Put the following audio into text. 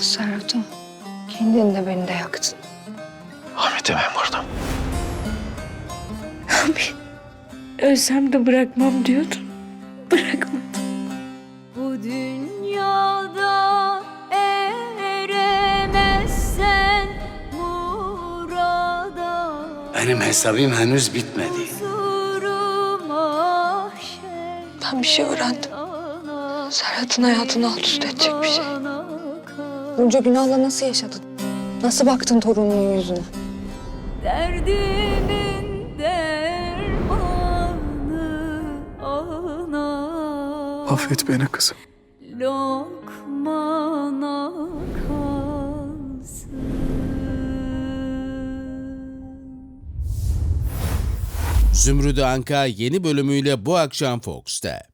Serhat'a kendini de beni de yaktın. Ahmet'e ben vurdum. Ölsem de bırakmam diyordun. Bırakma. Bu dünyada eremezsen murada Benim hesabım henüz bitmedi. Ben bir şey öğrendim. Serhat'ın hayatını alt üst edecek bir şey. Bunca günahla nasıl yaşadın? Nasıl baktın torununun yüzüne? Derdimin dermanı ana Affet beni kızım. lokmana kalsın. Zümrüdü Anka yeni bölümüyle bu akşam Fox'ta.